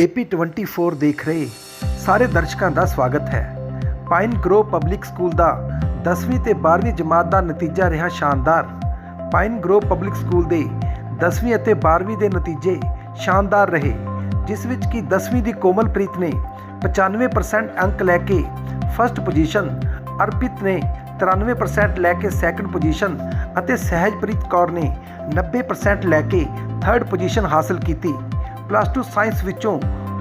AP24 ਦੇਖ ਰਹੇ ਸਾਰੇ ਦਰਸ਼ਕਾਂ ਦਾ ਸਵਾਗਤ ਹੈ। ਪਾਈਨ ਗਰੋ ਪਬਲਿਕ ਸਕੂਲ ਦਾ 10ਵੀਂ ਤੇ 12ਵੀਂ ਜਮਾਤ ਦਾ ਨਤੀਜਾ ਰਿਹਾ ਸ਼ਾਨਦਾਰ। ਪਾਈਨ ਗਰੋ ਪਬਲਿਕ ਸਕੂਲ ਦੇ 10ਵੀਂ ਅਤੇ 12ਵੀਂ ਦੇ ਨਤੀਜੇ ਸ਼ਾਨਦਾਰ ਰਹੇ, ਜਿਸ ਵਿੱਚ ਕਿ 10ਵੀਂ ਦੀ ਕੋਮਲਪ੍ਰੀਤ ਨੇ 95% ਅੰਕ ਲੈ ਕੇ ਫਸਟ ਪੋਜੀਸ਼ਨ ਅਰਪਿਤ ਨੇ 93% ਲੈ ਕੇ ਸੈਕੰਡ ਪੋਜੀਸ਼ਨ ਅਤੇ ਸਹਿਜਪ੍ਰੀਤ ਕੌਰ ਨੇ 90% ਲੈ ਕੇ ਥਰਡ ਪੋਜੀਸ਼ਨ ਹਾਸਲ ਕੀਤੀ। ਪਲੱਸ 2 ਸਾਇੰਸ ਵਿੱਚੋਂ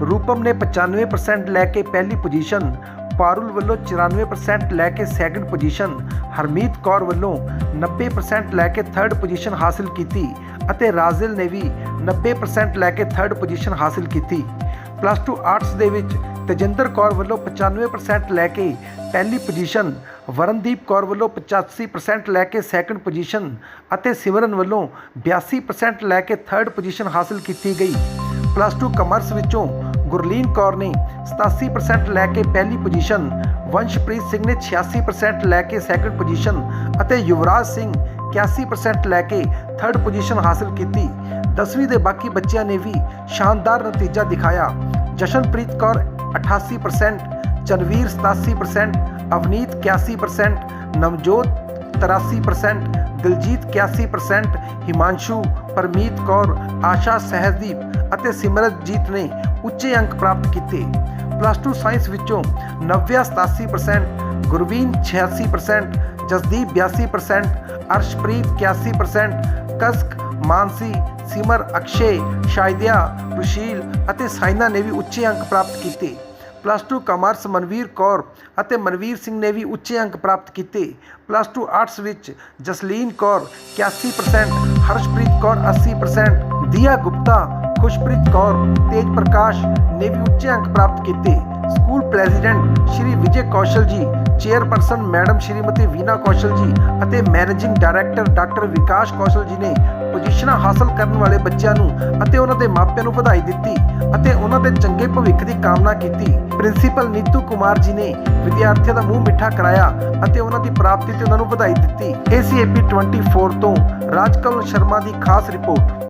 ਰੂਪਮ ਨੇ 95% ਲੈ ਕੇ ਪਹਿਲੀ ਪੋਜੀਸ਼ਨ ਪਾਰੁਲ ਵੱਲੋਂ 94% ਲੈ ਕੇ ਸੈਕੰਡ ਪੋਜੀਸ਼ਨ ਹਰਮੀਤ ਕੌਰ ਵੱਲੋਂ 90% ਲੈ ਕੇ ਥਰਡ ਪੋਜੀਸ਼ਨ ਹਾਸਲ ਕੀਤੀ ਅਤੇ ਰਾਜ਼ਿਲ ਨੇ ਵੀ 90% ਲੈ ਕੇ ਥਰਡ ਪੋਜੀਸ਼ਨ ਹਾਸਲ ਕੀਤੀ। ਪਲੱਸ 2 ਆਰਟਸ ਦੇ ਵਿੱਚ ਤੇਜਿੰਦਰ ਕੌਰ ਵੱਲੋਂ 95% ਲੈ ਕੇ ਪਹਿਲੀ ਪੋਜੀਸ਼ਨ ਵਰਨਦੀਪ ਕੌਰ ਵੱਲੋਂ 85% ਲੈ ਕੇ ਸੈਕੰਡ ਪੋਜੀਸ਼ਨ ਅਤੇ ਸਿਮਰਨ ਵੱਲੋਂ 82% ਲੈ ਕੇ ਥਰਡ ਪੋਜੀਸ਼ਨ ਹਾਸਲ ਕੀਤੀ ਗਈ। ਪਲੱਸ 2 ਕਮਰਸ ਵਿੱਚੋਂ ਗੁਰਲੀਨ ਕੌਰ ਨੇ 87% ਲੈ ਕੇ ਪਹਿਲੀ ਪੋਜੀਸ਼ਨ, ਵੰਸ਼ਪ੍ਰੀਤ ਸਿੰਘ ਨੇ 86% ਲੈ ਕੇ ਸੈਕੰਡ ਪੋਜੀਸ਼ਨ ਅਤੇ ਯੁਵਰਾਜ ਸਿੰਘ 81% ਲੈ ਕੇ ਥਰਡ ਪੋਜੀਸ਼ਨ ਹਾਸਲ ਕੀਤੀ। 10ਵੀਂ ਦੇ ਬਾਕੀ ਬੱਚਿਆਂ ਨੇ ਵੀ ਸ਼ਾਨਦਾਰ ਨਤੀਜਾ ਦਿਖਾਇਆ। ਜਸ਼ਨਪ੍ਰੀਤ ਕੌਰ 88% ਚਨਵੀਰ 87% ਅਵਨੀਤ 81% ਨਵਜੋਤ 83% ਦਿਲਜੀਤ 81% ਹਿਮਾਂਸ਼ੂ, ਪਰਮੀਤ ਕੌਰ, ਆਸ਼ਾ ਸਹਿਜਦੀਪ ਅਤੇ ਸਿਮਰਤਜੀਤ ਨੇ ਉੱਚੇ ਅੰਕ ਪ੍ਰਾਪਤ ਕੀਤੇ। ਪਲੱਸ 2 ਸਾਇੰਸ ਵਿੱਚੋਂ ਨਵਿਆ 87% ਗੁਰਵੀਨ 86% ਜਸਦੀਪ 82% ਅਰਸ਼ਪ੍ਰੀਤ 81% ਕਸਕ, ਮਾਨਸੀ, ਸਿਮਰ, ਅਕਸ਼ੇ, ਸ਼ਾਇਦਿਆ, ਰੁਸ਼ੀਲ ਅਤੇ ਸਾਇਨਾ ਨੇ ਵੀ ਉੱਚੇ ਅੰਕ ਪ੍ਰਾਪਤ ਕੀਤੇ। ਪਲੱਸ 2 ਕਾਮਰਸ ਮਨਵੀਰ ਕੌਰ ਅਤੇ ਮਨਵੀਰ ਸਿੰਘ ਨੇ ਵੀ ਉੱਚੇ ਅੰਕ ਪ੍ਰਾਪਤ ਕੀਤੇ। ਪਲੱਸ 2 ਆਰਟਸ ਵਿੱਚ ਜਸਲੀਨ ਕੌਰ 81% ਹਰਸ਼ਪ੍ਰੀਤ ਕੌਰ 80% ਦੀਆ ਗੁਪਤਾ ਖੁਸ਼ਪ੍ਰੀਤ ਕੌਰ ਤੇਜ ਪ੍ਰਕਾਸ਼ ਨੇ ਵੀ ਉੱਚੇ ਅੰਕ ਪ੍ਰਾਪਤ ਕੀਤੇ। School president Shri Vijay Kaushal ji, chairperson madam Shrimati Veena Kaushal ji ਅਤੇ managing director doctor Vikas Kaushal ji ਨੇ ਪੋਜੀਸ਼ਨਾਂ ਹਾਸਲ ਕਰਨ ਵਾਲੇ ਬੱਚਿਆਂ ਨੂੰ ਅਤੇ ਉਹਨਾਂ ਦੇ ਮਾਪਿਆਂ ਨੂੰ ਵਧਾਈ ਦਿੱਤੀ ਅਤੇ ਉਹਨਾਂ ਦੇ ਚੰਗੇ ਭਵਿੱਖ ਦੀ ਕਾਮਨਾ ਕੀਤੀ। ਪ੍ਰਿੰਸੀਪਲ ਨੀਤੂ ਕੁਮਾਰ ਜੀ ਨੇ ਵਿਦਿਆਰਥੀਆਂ ਦਾ ਮੂੰਹ ਮਿੱਠਾ ਕਰਾਇਆ ਅਤੇ ਉਹਨਾਂ ਦੀ ਪ੍ਰਾਪਤੀ ਤੇ ਉਹਨਾਂ ਨੂੰ ਵਧਾਈ ਦਿੱਤੀ। ACAP 24 ਤੋਂ ਰਾਜਕਮਲ ਸ਼ਰਮਾ ਦੀ ਖਾਸ ਰਿਪੋਰਟ।